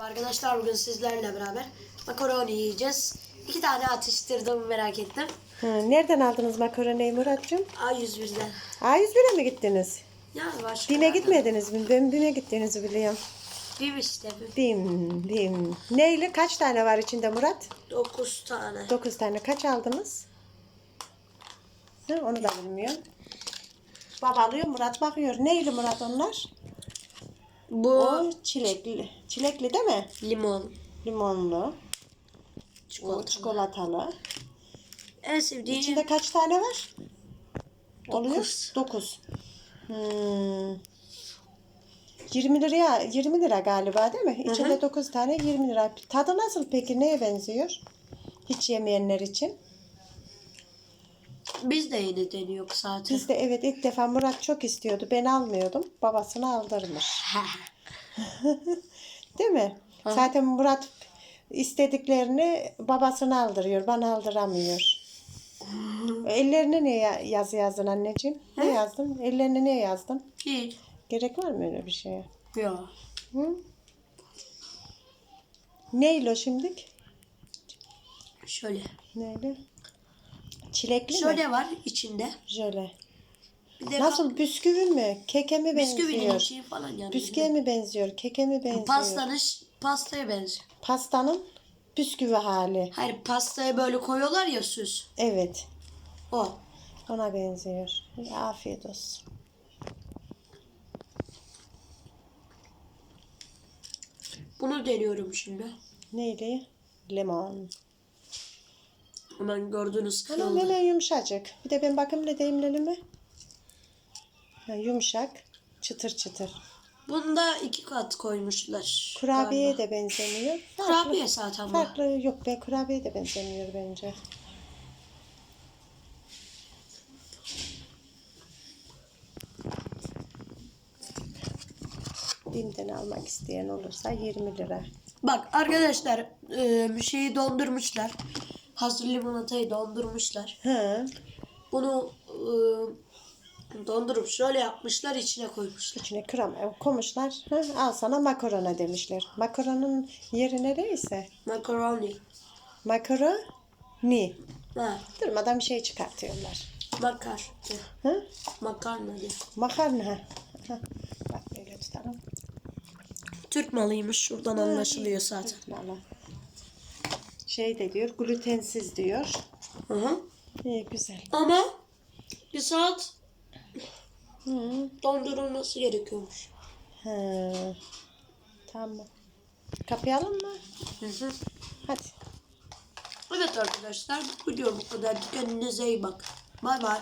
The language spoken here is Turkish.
Arkadaşlar bugün sizlerle beraber makaroni yiyeceğiz. İki tane atıştırdım merak ettim. Hı, nereden aldınız makaroniyi Muratcığım? A101'den. A101'e mi gittiniz? Yani başka BİM'e gitmediniz mi? Ben BİM'e gittiğinizi biliyorum. Bir işte bir. BİM, BİM. Neyle? Kaç tane var içinde Murat? Dokuz tane. 9 tane. Kaç aldınız? Hı, onu da bilmiyorum. Baba alıyor, Murat bakıyor. Neyli Murat onlar? Bu O çilekli. Çilekli değil mi? limon. Limonlu. Çikolata. O çikolatalı. En sevdiğim İçinde kaç tane var? Oluyor? Dokuz. 9. Hmm. 20 liraya 20 lira galiba değil mi? İçinde 9 tane 20 lira. Tadı nasıl peki? Neye benziyor? Hiç yemeyenler için. Biz de yeni deniyoruz zaten. Biz de evet ilk defa Murat çok istiyordu. Ben almıyordum. Babasını aldırmış. Değil mi? Zaten Murat istediklerini babasına aldırıyor. Bana aldıramıyor. Ellerine ne ya- yazı yazdın anneciğim? Ne yazdın? Ellerine ne yazdın? Hiç. Gerek var mı öyle bir şeye? Yok. Hı? Neyle o şimdik? Şöyle. Neyle? Çilekli mi? Şöyle var içinde. Jöle. Bir de Nasıl bisküvi mi? Keke mi benziyor? bisküvinin içi falan yani. Bisküviye mi benziyor? Keke mi benziyor? Pastanın ş- pastaya benziyor. Pastanın bisküvi hali. Hayır pastaya böyle koyuyorlar ya süs. Evet. O. Ona benziyor. Afiyet olsun. Bunu deniyorum şimdi. Neyle? Limon. Hemen gördüğünüz Anam kırıldı. hemen yumuşacık. Bir de ben bakayım ne diyeyim elime. Ha, yumuşak. Çıtır çıtır. Bunda iki kat koymuşlar. Kurabiyeye galiba. de benzemiyor. Farklı, Kurabiye zaten bu. farklı yok be kurabiye de benzemiyor bence. Bim'den almak isteyen olursa 20 lira. Bak arkadaşlar e, şeyi dondurmuşlar. Hazır limonatayı dondurmuşlar. Hı. Bunu e, dondurup şöyle yapmışlar içine koymuşlar. İçine krem e, koymuşlar. Hı, al sana makarona demişler. Makaronun yeri nereyse. Makaroni. Makaroni. Ha, Durmadan bir şey çıkartıyorlar. makar. Hı? Makarna diye. Makarna. Heh. Bak böyle tutalım. Türk malıymış şuradan anlaşılıyor zaten. Valla. Şey de diyor glutensiz diyor. Hı hı. İyi güzel. Ama bir saat Hı. dondurulması gerekiyormuş. He. Tamam. Kapayalım mı? Hı hı. Hadi. Evet arkadaşlar bu video bu kadar. Kendinize iyi bak. Bay bay.